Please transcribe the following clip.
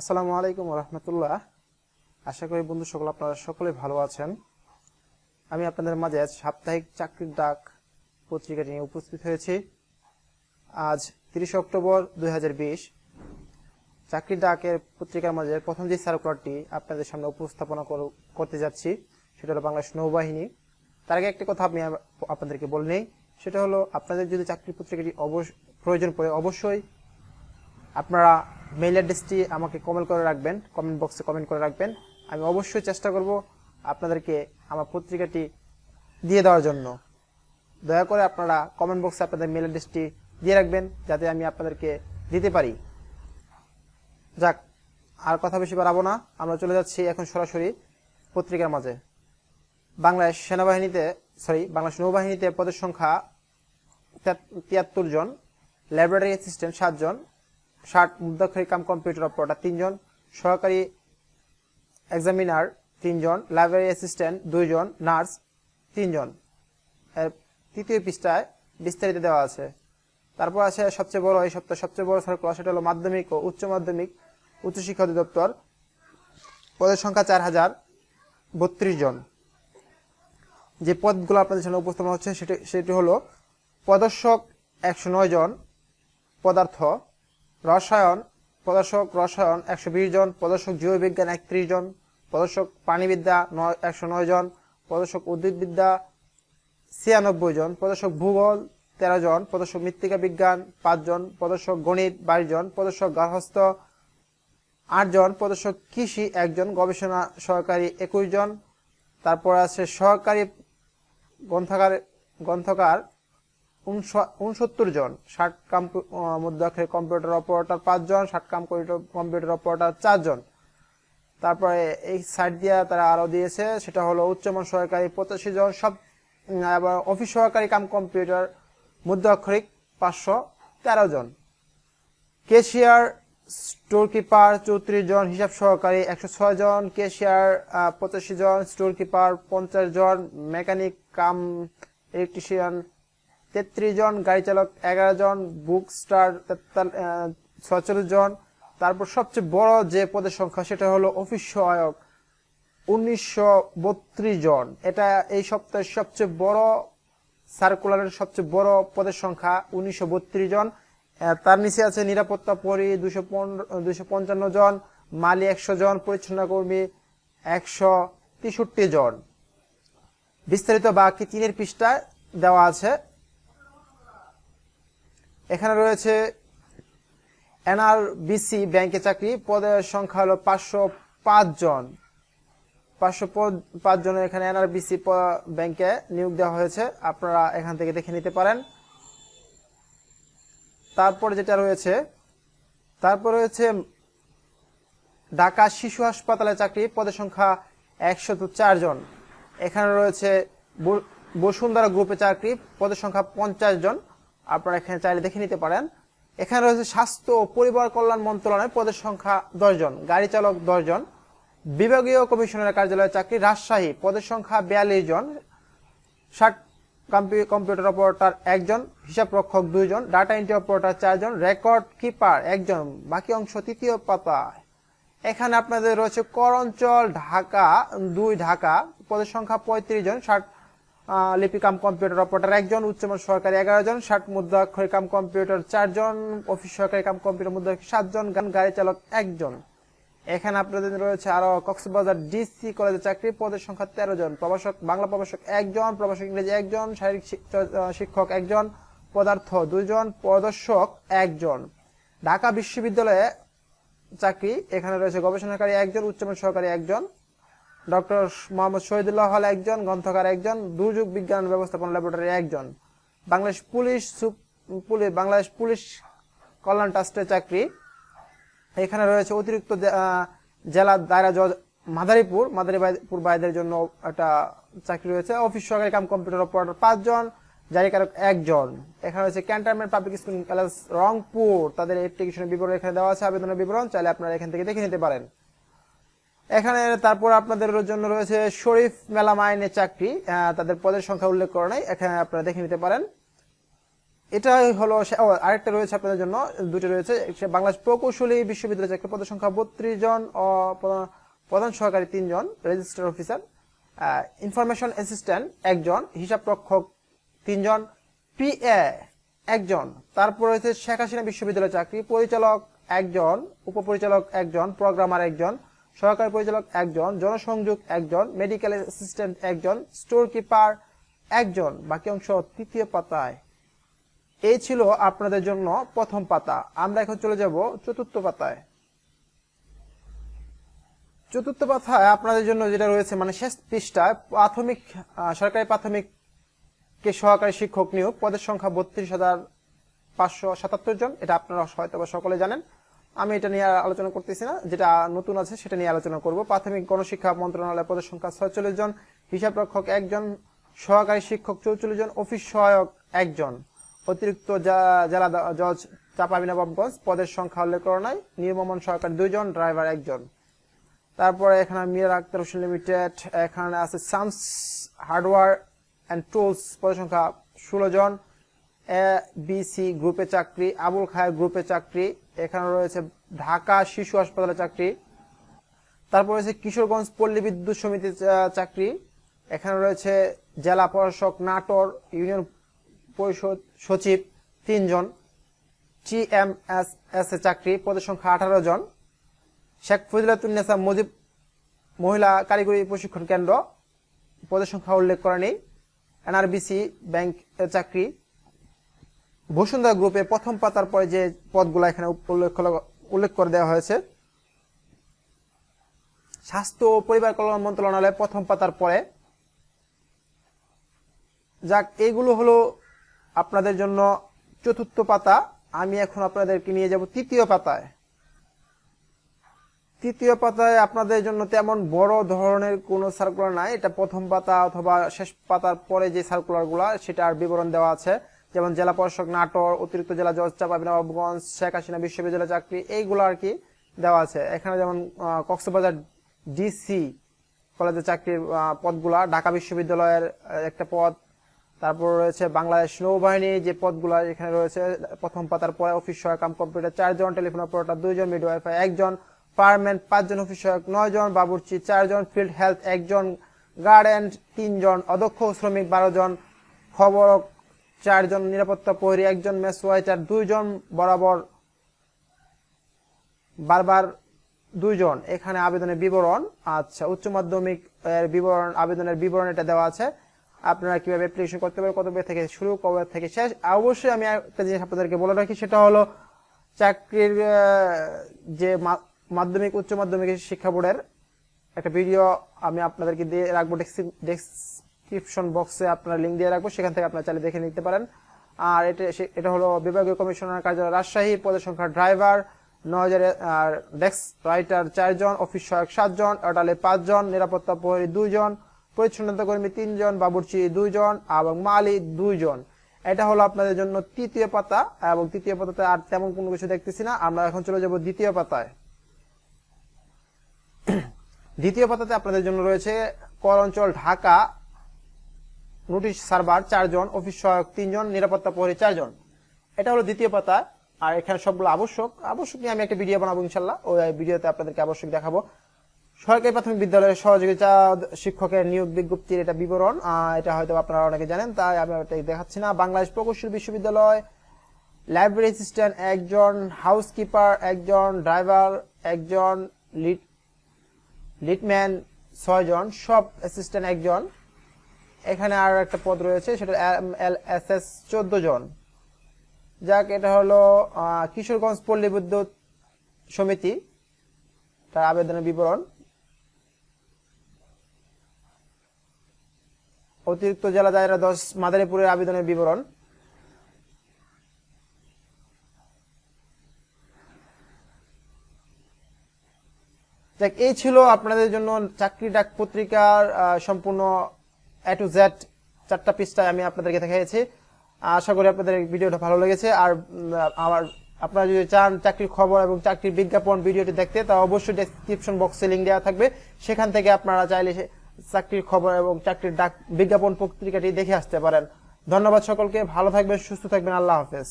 আসসালামু আলাইকুম রহমতুল্লাহ। আশা করি বন্ধু সকল আপনারা সকলে ভালো আছেন। আমি আপনাদের মাঝে আজ সাপ্তাহিক চাকরির ডাক পত্রিকাটি নিয়ে উপস্থিত হয়েছি। আজ তিরিশে অক্টোবর দু হাজার বিশ। চাকরির ডাকের পত্রিকার মাঝে প্রথম যে সার্কুলারটি আপনাদের সামনে উপস্থাপনা করতে যাচ্ছি, সেটা হলো বাংলাদেশ নৌবাহিনী। তার আগে একটি কথা আমি আপনাদেরকে বলে নেই, সেটা হলো আপনাদের যদি চাকরির পত্রিকাটি অবশ্য প্রয়োজন পড়ে অবশ্যই আপনারা মেইল অ্যাড্রেসটি আমাকে কমেন্ট করে রাখবেন কমেন্ট বক্সে কমেন্ট করে রাখবেন। আমি অবশ্যই চেষ্টা করব আপনাদেরকে আমার পত্রিকাটি দিয়ে দেওয়ার জন্য। দয়া করে আপনারা কমেন্ট বক্সে আপনাদের মেইল অ্যাড্রেসটি দিয়ে রাখবেন, যাতে আমি আপনাদেরকে দিতে পারি। যাক, আর কথা বেশি বাড়াবো না। আমরা চলে যাচ্ছি এখন সরাসরি পত্রিকার মাঝে। বাংলাদেশ সেনাবাহিনীতে সরি বাংলাদেশ নৌবাহিনীতে পদের সংখ্যা তিয়াত্তর জন ল্যাবরেটরি অ্যাসিস্ট্যান্ট সাতজন ষাট মুদ্রাক্ষরী কাম কম্পিউটার অপারেটর তিনজন, সহকারী এক্সামিনার তিনজন, লাইব্রেরি অ্যাসিস্ট্যান্ট দুইজন, নার্স তিনজন। এর তৃতীয় পৃষ্ঠায় বিস্তারিত দেওয়া আছে। তারপর আছে সবচেয়ে বড়, এই সপ্তাহে সবচেয়ে বড় সার্কুলার সেটা হলো মাধ্যমিক ও উচ্চ মাধ্যমিক, উচ্চশিক্ষা অধিদপ্তর। পদের সংখ্যা চার হাজার বত্রিশ জন। যে পদগুলো আপনাদের সামনে উপস্থাপন হচ্ছে, সেটি সেটি হলো পদর্শক একশো জন, পদার্থ রসায়ন, প্রদর্শক রসায়ন একশো বিশ জন, প্রদর্শক জীববিজ্ঞান একত্রিশ জন, প্রদর্শক প্রাণীবিদ্যা নয়, একশো নয় জন, প্রদর্শক উদ্ভিদবিদ্যা ছিয়ানব্বই জন, প্রদর্শক ভূগোল তেরো জন, প্রদর্শক মৃত্তিকা বিজ্ঞান পাঁচজন প্রদর্শক গণিত বাইশ জন, প্রদর্শক গার্হস্থ আটজন প্রদর্শক কৃষি একজন গবেষণা সহকারী একুশ জন, তারপর আছে সহকারী গ্রন্থাগার গ্রন্থকার উনসত্তর জন। ষাট মুদ্রাক্ষরে কম্পিউটার অপারেটর পাঁচজন ষাট কম্পিউটার কম্পিউটার অপারেটর চারজন তারপরে এই সাইড দিয়ে তারা আরও দিয়েছে, সেটা হলো উচ্চমান সহকারী পঁচাশি জন, সব আবার অফিস সহকারী কাম কম্পিউটার মুদ্রাক্ষরিক পাঁচশো তেরো জন। কেশিয়ার স্টোর কিপার চৌত্রিশ জন, হিসাব সহকারী একশো ছয় জন, কেশিয়ার পঁচাশি জন স্টোর কিপার পঞ্চাশ জন, মেকানিক, কাম, ইলেকট্রিশিয়ান তেত্রিশ জন, গাড়ি চালক এগারো জন বুক স্টার ছচল্লিশ জন। তারপর সবচেয়ে বড় যে পদের সংখ্যা, সেটা হলো অফিস সহায়ক। উনিশশো বত্রিশ জন। এটা এই সপ্তাহের সবচেয়ে বড় সার্কুলারের সবচেয়ে বড় পদের সংখ্যা, উনিশশো বত্রিশ জন। তার নিচে আছে নিরাপত্তা পরি দুশো পঞ্চান্ন জন, মালি একশো জন, পরিচ্ছন্ন কর্মী একশো তেষট্টি জন। বিস্তারিত বাকি তিনের পৃষ্ঠায় দেওয়া আছে। এখানে রয়েছে এনআরবিসি ব্যাংকে চাকরি, পদের সংখ্যা হলো পাঁচশো পাঁচ জন। পাঁচশো পাঁচ জনের এখানে এনআরবিসি ব্যাংকে নিয়োগ দেওয়া হয়েছে। আপনারা এখান থেকে দেখে নিতে পারেন। তারপর যেটা রয়েছে, তারপর রয়েছে ঢাকা শিশু হাসপাতালে চাকরি, পদের সংখ্যা একশত চার জন। এখানে রয়েছে বসুন্ধরা গ্রুপে চাকরি, পদের সংখ্যা পঞ্চাশ জন। আপনারা এখানে চাইলে দেখে নিতে পারেন। এখানে রয়েছে স্বাস্থ্য ও পরিবার কল্যাণ মন্ত্রণালয়, পদের সংখ্যা দশজন গাড়ি চালক দশজন বিভাগীয় কমিশনারের কার্যালয়ে চাকরি রাজশাহী, পদের সংখ্যা বিয়াল্লিশ জন, ষাট কম্পি- কম্পিউটার অপারেটর একজন হিসাব রক্ষক দুইজন ডাটা এন্ট্রি অপারেটর চারজন রেকর্ড কিপার একজন বাকি অংশ তৃতীয় পাতায়। এখানে আপনাদের রয়েছে কর অঞ্চল ঢাকা, দুই ঢাকা, পদের সংখ্যা পঁয়ত্রিশ জন, ষাট লিপিকাম কম্পিউটার অপারেটর, একজন উচ্চমান সহকারী এগারো জন, ষাট মুদ্রাক্ষরী কাম কম্পিউটার চারজন, অফিস সহকারী কাম কম্পিউটার মুদ্রা সাতজন, গান- গাড়ি চালক একজন। এখানে আপনাদের রয়েছে আরও কক্সবাজার ডিসি কলেজের চাকরি, পদের সংখ্যা তেরো জন। প্রভাষক, বাংলা প্রভাষক একজন, প্রভাষক ইংরেজি একজন, শারীরিক শিক্ষক একজন, পদার্থ দুইজন, প্রদর্শক একজন। ঢাকা বিশ্ববিদ্যালয়ে চাকরি, এখানে রয়েছে গবেষণাকারী একজন উচ্চমান সহকারী একজন। ডক্টর মোহাম্মদ শহীদুল্লাহ হল একজন, গ্রন্থকার একজন, দুর্যোগ বিজ্ঞান ব্যবস্থাপনা ল্যাবরেটরি একজন। Bangladesh police police Bangladesh police কল্যাণ ট্রাস্টের চাকরি। এখানে রয়েছে অতিরিক্ত জেলা দায়রা জজ মাদারীপুর মাদারীপুর বাইদের জন্য একটা চাকরি রয়েছে। অফিস সহকারী কাম কম্পিউটার অপারেটর পাঁচজন, জারিকারক একজন। এখানে রয়েছে cantonment public school palace Rangpur. তাদের অ্যাপ্লিকেশনের বিবরণ এখানে দেওয়া আছে, আবেদনের বিবরণ। চাইলে আপনারা এখান থেকে দেখে নিতে পারেন। এখানে তারপর আপনাদের জন্য রয়েছে শরীফ মেলা মাইনের চাকরি তাদের পদের সংখ্যা উল্লেখ করা নাই, এখানে আপনারা দেখে নিতে পারেন। এটা হলো আরেকটা রয়েছে আপনাদের জন্য দুটো রয়েছে। বাংলাদেশ প্রকৌশলী বিশ্ববিদ্যালয় চাকরি পদের সংখ্যা বত্রিশ জন প্রধান সহকারী তিনজন রেজিস্টার অফিসার ইনফরমেশন অ্যাসিস্ট্যান্ট একজন, হিসাব রক্ষক তিনজন পিএ একজন। তারপর রয়েছে শেখ হাসিনা বিশ্ববিদ্যালয় চাকরি, পরিচালক একজন, উপপরিচালক একজন, প্রোগ্রামার একজন সহকারী পরিচালক একজন, জনসংযোগ একজন মেডিকেল অ্যাসিস্ট্যান্ট একজন স্টোর কিপার একজন, বাকি অংশ তৃতীয় পাতায়। এই ছিল আপনাদের জন্য প্রথম পাতা। আমরা এখন চলে যাব চতুর্থ পাতায়। চতুর্থ পাতায় আপনাদের জন্য যেটা রয়েছে মানে শেষ পৃষ্ঠায় প্রাথমিক সরকারি প্রাথমিক কে সহকারী শিক্ষক নিয়োগ, পদের সংখ্যা বত্রিশ হাজার পাঁচশো সাতাত্তর জন। এটা আপনারা হয়তো সকলে জানেন। আমি এটা নিয়ে আলোচনা করতেছি না। যেটা নতুন আছে, সেটা নিয়ে আলোচনা করব। প্রাথমিক গণশিক্ষা মন্ত্রণালয় পদের সংখ্যা ছয়চল্লিশ জন, হিসাব রক্ষক একজন, সহকারী শিক্ষক চৌচল্লিশ জন, অফিস সহায়ক একজন। অতিরিক্ত জেলা জজ চাপাবিনবাবগঞ্জ পদের সংখ্যা উল্লেখ করা নাই। নির্মমন সহকারী দুইজন, ড্রাইভার একজন। তারপরে এখানে মিরার আক্তার হোসেন লিমিটেড, এখানে আছে সামস হার্ডওয়্যার অ্যান্ড টুলস, পদের সংখ্যা ষোলো জন। বিসি গ্রুপে চাকরি, আবুল খায়ের গ্রুপে চাকরি, এখানে রয়েছে ঢাকা শিশু হাসপাতালে চাকরি, তারপর রয়েছে কিশোরগঞ্জ পল্লী বিদ্যুৎ সমিতির চাকরি, এখানে রয়েছে জেলা প্রশাসক, নাটোর ইউনিয়ন পরিষদ সচিব তিনজন, T M S S A চাকরি, পদের সংখ্যা আঠারো জন, শেখ ফজিলাতুন্নেসা মুজিব মহিলা কারিগরি প্রশিক্ষণ কেন্দ্র, পদের সংখ্যা উল্লেখ করা নেই এনআরবিসি ব্যাংক চাকরি বসুন্ধরা গ্রুপে প্রথম পাতার পরে যে পদগুলো এখানে উল্লেখ উল্লেখ করে দেওয়া হয়েছে, স্বাস্থ্য ও পরিবার কল্যাণ মন্ত্রণালয় প্রথম পাতার পরে, যাক এইগুলো হলো আপনাদের জন্য চতুর্থ পাতা। আমি এখন আপনাদেরকে নিয়ে যাব তৃতীয় পাতায়। তৃতীয় পাতায় আপনাদের জন্য তেমন বড় ধরনের কোনো সার্কুলার নাই। এটা প্রথম পাতা অথবা শেষ পাতার পরে যে সার্কুলারগুলা, সেটার বিবরণ দেওয়া আছে। যেমন জেলা প্রশাসক নাটোর, অতিরিক্ত জেলা জজ চাপাবিনবাবগঞ্জ শেখ হাসিনা বিশ্ববিদ্যালয় চাকরি, এইগুলো আর কি দেওয়া আছে। এখানে যেমন কক্সবাজার ডিসি কলেজের চাকরির পদগুলা, ঢাকা বিশ্ববিদ্যালয়ের একটা পদ। তারপর রয়েছে বাংলাদেশ নৌবাহিনী, যে পদগুলো এখানে রয়েছে, প্রথম পাতার পরে অফিস সহায়ক কাম কম্পিউটার চারজন, টেলিফোন অপারেটর দুইজন মিডওয়াইফাই একজন পারমেন্ট পাঁচজন, অফিস সহায়ক নয় জন বাবুর্চি চারজন, ফিল্ড হেলথ একজন গার্ডেন তিনজন অদক্ষ শ্রমিক বারো জন খবরক চারজন নিরাপত্তা প্রহরী একজন ওয়াইটার দুইজন বরাবর বারবার দুইজন। এখানে আবেদনের বিবরণ আচ্ছা উচ্চ মাধ্যমিক এর বিবরণ, আবেদনের বিবরণ এটা দেওয়া আছে। আপনারা কীভাবে অ্যাপ্লিকেশন করতে পারবেন কত থেকে শুরু, কবে থেকে শেষ? অবশ্যই আমি একটা জিনিস আপনাদেরকে বলে রাখি, সেটা হলো চাকরির যে মাধ্যমিক, উচ্চ মাধ্যমিক শিক্ষা বোর্ডের একটা ভিডিও আমি আপনাদেরকে দিয়ে রাখব ডেসক্রিপশন বক্সে আপনারা লিঙ্ক দিয়ে রাখব, সেখান থেকে আপনারা চাইলে দেখে নিতে পারেন। আর এটা এটা হলো বিভাগীয় কমিশনার কার্যালয় রাজশাহী, পদের সংখ্যা ড্রাইভার হাজার, আর ডেস্ক রাইটার চারজন অফিস সহায়ক সাতজন অর্ডালে পাঁচজন, নিরাপত্তা প্রহরী দুইজন, পরিচ্ছন্নতা কর্মী তিনজন, বাবুর্চি দুইজন, এবং মালি দুইজন। এটা হলো আপনাদের জন্য তৃতীয় পাতা, এবং তৃতীয় পাতাতে আর তেমন কোনো কিছু দেখতেছি না। আমরা এখন চলে যাব দ্বিতীয় পাতায়। দ্বিতীয় পাতাতে আপনাদের জন্য রয়েছে কর অঞ্চল ঢাকা নোটিশ সার্ভার, চারজন, অফিস সহায়ক তিনজন, নিরাপত্তা প্রহরী চারজন। এটা হলো দ্বিতীয় পাতা, আর এখানে সবগুলো আবশ্যক। আবশ্যক নিয়ে আমি একটা ভিডিও বানাবো ইনশাল্লাহ। ওই ভিডিওতে আপনাদেরকে আবশ্যক দেখাবো। সরকারি প্রাথমিক বিদ্যালয়ের সহযোগিতা শিক্ষকের নিয়োগ বিজ্ঞপ্তির এটা বিবরণ। এটা হয়তো আপনারা অনেকে জানেন, তাই আমি এটা দেখাচ্ছি না। বাংলাদেশ প্রকৌশল বিশ্ববিদ্যালয় লাইব্রেরি অ্যাসিস্ট্যান্ট একজন হাউসকিপার একজন ড্রাইভার একজন লিড লিডম্যান ছয়জন সব অ্যাসিস্ট্যান্ট একজন। এখানে আর একটা পদ রয়েছে, সেটা এল, এস এস চোদ্দ জন। যাক, এটা হলো কিশোরগঞ্জ পল্লী বিদ্যুৎ সমিতি, তার আবেদনের বিবরণ। অতিরিক্ত জেলা দায়রা দশ, মাদারীপুরের আবেদনের বিবরণ। দেখ এই ছিল আপনাদের জন্য চাকরি ডাক পত্রিকার সম্পূর্ণ এ টু জেড চারটা পৃষ্ঠায় আমি আপনাদেরকে দেখাইছি আশা করি আপনাদের ভিডিওটা ভালো লেগেছে। আর আমার, আপনারা যদি চান চাকরির খবর এবং চাকরির বিজ্ঞাপন ভিডিওটি দেখতে, তা অবশ্যই ডেসক্রিপশন বক্সে লিঙ্ক দেওয়া থাকবে। সেখান থেকে আপনারা চাইলে চাকরির খবর এবং চাকরির ডাক, বিজ্ঞাপন পত্রিকাটি দেখে আসতে পারেন। ধন্যবাদ সকলকে। ভালো থাকবেন, সুস্থ থাকবেন। আল্লাহ হাফেজ।